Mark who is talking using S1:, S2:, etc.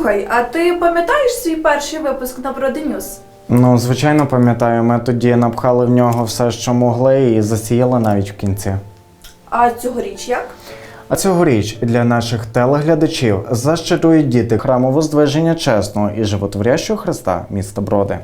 S1: Слухай, а ти пам'ятаєш свій перший випуск на Броденюс?
S2: Ну, звичайно, пам'ятаю, ми тоді напхали в нього все, що могли, і засіяли навіть в кінці.
S1: А цьогоріч як?
S2: А цьогоріч для наших телеглядачів защитують діти храму Воздвиження Чесного і Животворящого Христа міста Броди.